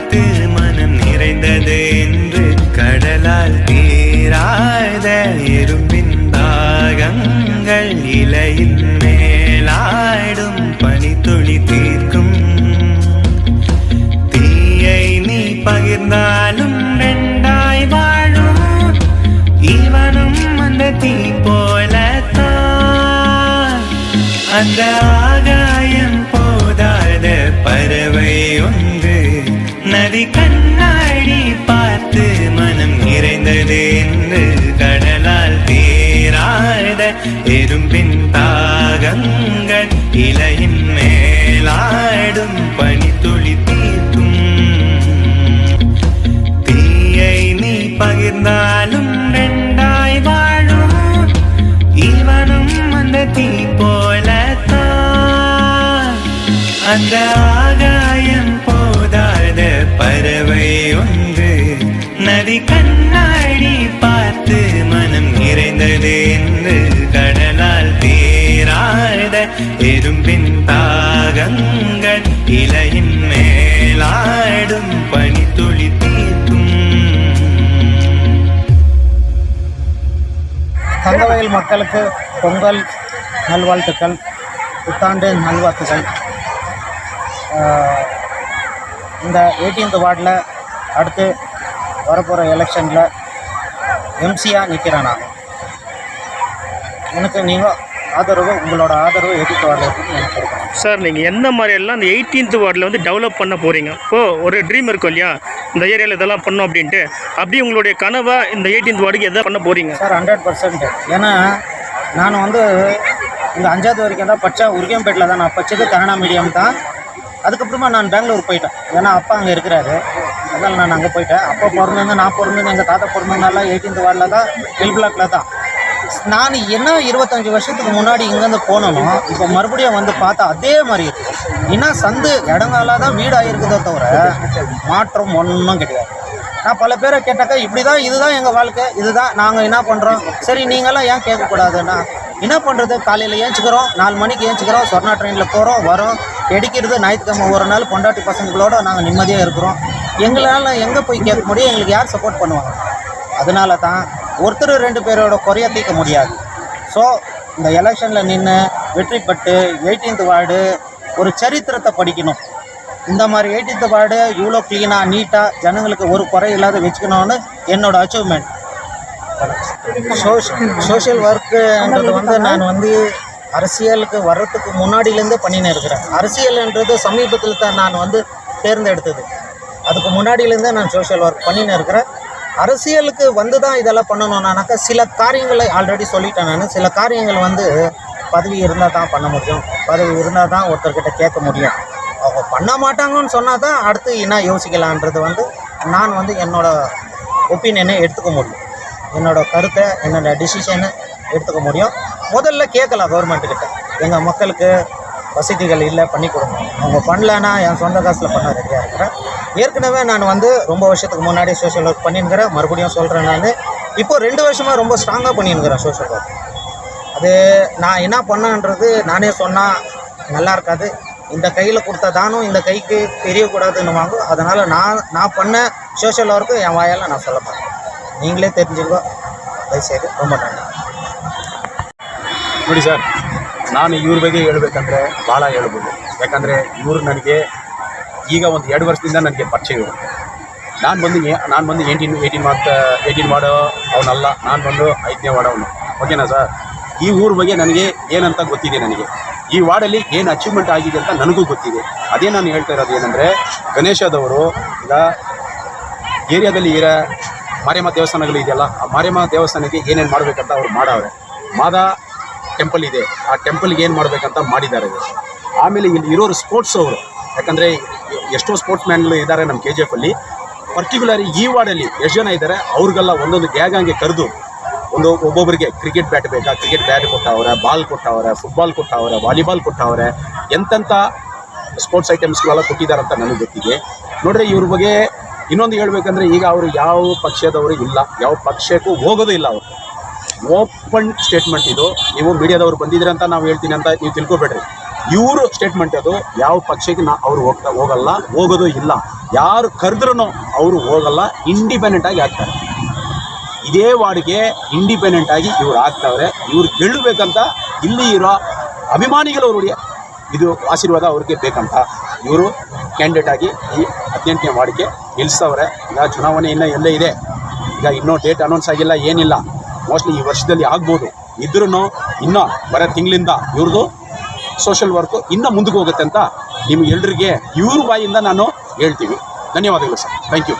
பார்த்து மனம் நிறைந்தது என்று கடலால் தீராத இரும்பின் தாகங்கள் இலையின் மேலாடும் பனித்துளி தீர்க்கும். தீயை நீ பகிர்ந்தாலும் ரெண்டாய் வாழும். இவனும் அந்த தீ போலத்தான். அந்த நிறைந்தது என்று கடலால் தீராத எறும்பின் தாகங்கள் இலையின் மேலாடும் பனித்துளி தீர்க்கும் தீயை நீ பகிர்ந்தாலும் ரெண்டாய் வாழும் இவனும் அந்த தீ போலத்தான் அந்த பார்த்து மனம் நிறைந்தது என்று கடலால் தீராத எறும்பின் தாகங்கள் இலையின் மேலாடும் பனித்துளி தீர்க்கும். தங்கவயல் மக்களுக்கு பொங்கல் நல்வாழ்த்துக்கள் புத்தாண்டு நல்வாழ்த்துக்கள் இந்த எயிட்டீன்த் வார்டில் அடுத்து வரப்போகிற எலெக்ஷனில் எம்சியாக நிற்கிறேன் நான் எனக்கு நீங்கள் ஆதரவு உங்களோட ஆதரவு எதிர்த்து வார்டில் எனக்கு கொடுக்கணும் சார் நீங்கள் எந்த மாதிரி எல்லாம் இந்த எயிட்டீன்த் வார்டில் வந்து டெவலப் பண்ண போகிறீங்க இப்போ ஒரு ட்ரீம் இருக்கும் இல்லையா? இந்த ஏரியாவில் இதெல்லாம் பண்ணோம் அப்படின்ட்டு. அப்படியே உங்களுடைய கனவை இந்த எயிட்டீன்த் வார்டுக்கு எதை பண்ண போகிறீங்க சார் ஹண்ட்ரட் பர்சன்ட் ஏன்னா நான் வந்து இந்த அஞ்சாவது வரைக்கும் தான் படித்தேன் உருகியம்பேட்டில் தான் நான் படித்தது கன்னடா மீடியம் தான். அதுக்கப்புறமா நான் பெங்களூர் போயிட்டேன். ஏன்னா அப்பா அங்கே இருக்கிறாரு. அதனால் நான் அங்கே போயிட்டேன். அப்போ பிறந்தது நான் பிறந்தது எங்கள் தாத்தா பிறந்ததுனால எயிட்டீன்த் வார்டில் தான் ஹில் பிளாக்ல தான். நான் என்ன இருபத்தஞ்சி வருஷத்துக்கு முன்னாடி இங்கேருந்து போனோமோ இப்போ மறுபடியும் வந்து பார்த்தா அதே மாதிரி இருக்கு. ஏன்னா சந்து இடங்கால தான் வீடு ஆகிருக்குதோ தவிர மாற்றம் ஒன்றும் கிடையாது. நான் பல பேரை கேட்டாக்கா இப்படி தான் இதுதான் எங்கள் வாழ்க்கை இதுதான் நாங்கள் என்ன பண்ணுறோம் சரி நீங்களாம் ஏன் கேட்கக்கூடாதுன்னா என்ன பண்ணுறது காலையில் ஏஞ்சிக்கிறோம் நாலு மணிக்கு ஏஞ்சிக்கிறோம் சொர்ணா ட்ரெயினில் போகிறோம் வரோம் எடுக்கிறது ஞாயிற்றுக்கிழமை ஒரு நாள் பொண்டாட்டி பசங்களோட நாங்கள் நிம்மதியாக இருக்கிறோம். எங்களால் எங்கே போய் கேட்க முடியும்? எங்களுக்கு யார் சப்போர்ட் பண்ணுவாங்க? அதனால தான் ஒருத்தர் ரெண்டு பேரோட குறைய தீர்க்க முடியாது. ஸோ இந்த எலெக்ஷனில் நின்று வெற்றி பெற்று எயிட்டீன்த் வார்டு ஒரு சரித்திரத்தை படிக்கணும். இந்த மாதிரி எயிட்டீன்த் வார்டு இவ்வளோ க்ளீனாக நீட்டாக ஜனங்களுக்கு ஒரு குறை இல்லாத வச்சுக்கணும்னு என்னோட அச்சீவ்மெண்ட் சோஷியல் ஒர்க்குன்றது வந்து நான் வந்து அரசியலுக்கு வர்றதுக்கு முன்னாடியிலேருந்தே பண்ணின்னு இருக்கிறேன். அரசியல்ன்றது சமீபத்தில் தான் நான் வந்து தேர்ந்தெடுத்தது. அதுக்கு முன்னாடியிலேருந்தே நான் சோஷியல் ஒர்க் பண்ணின்னு இருக்கிறேன். அரசியலுக்கு வந்து தான் இதெல்லாம் பண்ணணும்னாக்கா சில காரியங்களை ஆல்ரெடி சொல்லிட்டேன் நான். சில காரியங்கள் வந்து பதவி இருந்தால் தான் பண்ண முடியும். பதவி இருந்தால் தான் ஒருத்தர்கிட்ட கேட்க முடியும். அவங்க பண்ண மாட்டாங்கன்னு சொன்னால் தான் அடுத்து என்ன யோசிக்கலான்றது வந்து நான் வந்து என்னோடய ஒப்பீனியனை எடுத்துக்க முடியும். என்னோடய கருத்தை என்னோடய டிசிஷனை எடுத்துக்க முடியும். முதல்ல கேட்கலாம் கவர்மெண்ட்டுக்கிட்ட எங்கள் மக்களுக்கு வசதிகள் இல்லை பண்ணி கொடுங்க. அவங்க பண்ணலன்னா என் சொந்த காசில் பண்ண ரெடியாக இருக்கிறேன் ஏற்கனவே நான் வந்து ரொம்ப வருஷத்துக்கு முன்னாடி சோஷியல் ஒர்க் பண்ணியிருக்கிறேன் மறுபடியும் சொல்கிறேன் நான். இப்போது ரெண்டு வருஷமாக ரொம்ப ஸ்ட்ராங்காக பண்ணியிருக்கிறேன் சோஷியல் ஒர்க் அது நான் என்ன பண்ணன்றது நானே சொன்னால் நல்லா இருக்காது. இந்த கையில் கொடுத்த தானும் இந்த கைக்கு தெரியக்கூடாதுன்னு வாங்கும் அதனால் நான் நான் பண்ண சோஷியல் ஒர்க்கு என் வாயால் நான் சொல்ல மாட்டேன். நீங்களே தெரிஞ்சுக்கோ. தயவுசெய்து ரொம்ப நன்றி. ನೋಡಿ சார்? நான் இவர் ಬಗ್ಗೆ ಹೇಳ್ಬೇಕಂದ್ರೆ ಭಾಳ ಹೇಳ್ಬೋದು ಯಾಕಂದರೆ ಇವರು ನನಗೆ ಈಗ ಒಂದು ಎರಡು ವರ್ಷದಿಂದ ನನಗೆ ಪರಿಚಯ ನಾನು ಬಂದು ನಾನು ಬಂದು ಏಯ್ಟೀನ್ ಏಯ್ಟೀನ್ ಮಾರ್ಕ್ ಏಯ್ಟೀನ್ ಮಾಡೋ, ಅವನಲ್ಲ, ನಾನು ಬಂದು ಐದನೇ ವಾರ್ಡ್ ಓಕೆನಾ ಸರ್? ಈ ಊರ ಬಗ್ಗೆ ನನಗೆ ಏನಂತ ಗೊತ್ತಿದೆ ನನಗೆ. ಈ ವಾರ್ಡಲ್ಲಿ ಏನು ಅಚೀವ್ಮೆಂಟ್ ಆಗಿದೆ ಅಂತ ನನಗೂ ಗೊತ್ತಿದೆ. ಅದೇ ನಾನು ಹೇಳ್ತಾ ಇರೋದು ಏನಂದರೆ ಗಣೇಶದವರು ಈಗ ಏರಿಯಾದಲ್ಲಿ ಇರೋ ಮಾರಿಯಮ್ಮ ದೇವಸ್ಥಾನಗಳು ಇದೆಯಲ್ಲ, ಆ ಮಾರಿಯಮ್ಮ ದೇವಸ್ಥಾನಕ್ಕೆ ಏನೇನು ಮಾಡಬೇಕಂತ ಅವ್ರು ಮಾಡವ್ರೆ. ಮಾದ ಟೆಂಪಲ್ ಇದೆ. ಆ ಟೆಂಪಲ್ಗೆ ಏನು ಮಾಡಬೇಕಂತ ಮಾಡಿದ್ದಾರೆ. ಆಮೇಲೆ ಇಲ್ಲಿ ಇರೋರು ಸ್ಪೋರ್ಟ್ಸ್ ಅವರು. ಯಾಕಂದರೆ ಎಷ್ಟೋ ಸ್ಪೋರ್ಟ್ಸ್ ಮ್ಯಾನ್ಗಳು ಇದ್ದಾರೆ ನಮ್ಮ ಕೆ ಜಿ ಎಫಲ್ಲಿ ಪರ್ಟಿಕ್ಯುಲರ್ ಈ ವಾರ್ಡಲ್ಲಿ ಎಷ್ಟು ಜನ ಇದ್ದಾರೆ. ಅವ್ರಿಗೆಲ್ಲ ಒಂದೊಂದು ಗ್ಯಾಗ್ ಹಂಗೆ ಕರೆದು ಒಂದು ಒಬ್ಬೊಬ್ಬರಿಗೆ ಕ್ರಿಕೆಟ್ ಬ್ಯಾಟ್ ಬೇಕಾ? ಕ್ರಿಕೆಟ್ ಬ್ಯಾಟ್ ಕೊಟ್ಟವ್ರೆ ಬಾಲ್ ಕೊಟ್ಟವ್ರೆ ಫುಟ್ಬಾಲ್ ಕೊಟ್ಟವ್ರೆ ವಾಲಿಬಾಲ್ ಕೊಟ್ಟವ್ರೆ, ಎಂತೆಂಥ ಸ್ಪೋರ್ಟ್ಸ್ ಐಟಮ್ಸ್ಗಳೆಲ್ಲ ಕೊಟ್ಟಿದ್ದಾರೆ ಅಂತ ನನಗೆ ಗೊತ್ತಿದೆ. ನೋಡ್ರಿ ಇವ್ರ ಬಗ್ಗೆ ಇನ್ನೊಂದು ಹೇಳ್ಬೇಕಂದ್ರೆ ಈಗ ಅವರು ಯಾವ ಪಕ್ಷದವರು ಇಲ್ಲ. ಯಾವ ಪಕ್ಷಕ್ಕೂ ಹೋಗೋದು ಇಲ್ಲ ಅವರು. ಓಪನ್ ಸ್ಟೇಟ್ಮೆಂಟ್ ಇದು. ನೀವು ಮೀಡಿಯಾದವ್ರು ಬಂದಿದ್ರೆ ಅಂತ ನಾವು ಹೇಳ್ತೀನಿ ಅಂತ ನೀವು ತಿಳ್ಕೊಬೇಡ್ರಿ. ಇವರು ಸ್ಟೇಟ್ಮೆಂಟ್ ಅದು, ಯಾವ ಪಕ್ಷಕ್ಕೆ ನಾ ಅವರು ಹೋಗ್ತಾ ಹೋಗಲ್ಲ, ಹೋಗೋದು ಇಲ್ಲ. ಯಾರು ಕರೆದ್ರೂ ಅವರು ಹೋಗಲ್ಲ ಇಂಡಿಪೆಂಡೆಂಟ್ ಆಗಿ ಆಗ್ತಾರೆ. ಇದೇ ವಾರ್ಡ್ಗೆ ಇಂಡಿಪೆಂಡೆಂಟ್ ಆಗಿ ಇವ್ರು ಆಗ್ತಾವ್ರೆ. ಇವ್ರು ಗೆಲ್ಲಬೇಕಂತ ಇಲ್ಲಿ ಇರೋ ಅಭಿಮಾನಿಗಳು ಅವ್ರಿಗೆ ಇದು ಆಶೀರ್ವಾದ ಅವ್ರಿಗೆ ಬೇಕಂತ. ಇವರು ಕ್ಯಾಂಡಿಡೇಟ್ ಆಗಿ ಈ ಹದಿನೆಂಟನೇ ವಾರ್ಡ್ಗೆ ಗೆಲ್ಲಿಸ್ತವ್ರೆ ಈಗ ಚುನಾವಣೆ ಇನ್ನೂ ಎಲ್ಲೇ ಇದೆ. ಈಗ ಇನ್ನೂ ಡೇಟ್ ಅನೌನ್ಸ್ ಆಗಿಲ್ಲ, ಏನಿಲ್ಲ. ಮೋಸ್ಟ್ಲಿ ಈ ವರ್ಷದಲ್ಲಿ ಆಗ್ಬೋದು. ಇದ್ರೂ ಇನ್ನೂ ಬರೋ ತಿಂಗಳಿಂದ ಇವ್ರದ್ದು ಸೋಷಿಯಲ್ ವರ್ಕು ಇನ್ನೂ ಮುಂದಕ್ಕೆ ಹೋಗುತ್ತೆ ಅಂತ ನಿಮ್ಗೆ ಎಲ್ರಿಗೆ ಇವ್ರ ಬಾಯಿಂದ ನಾನು ಹೇಳ್ತೀವಿ. ಧನ್ಯವಾದಗಳು ಸರ್. Thank you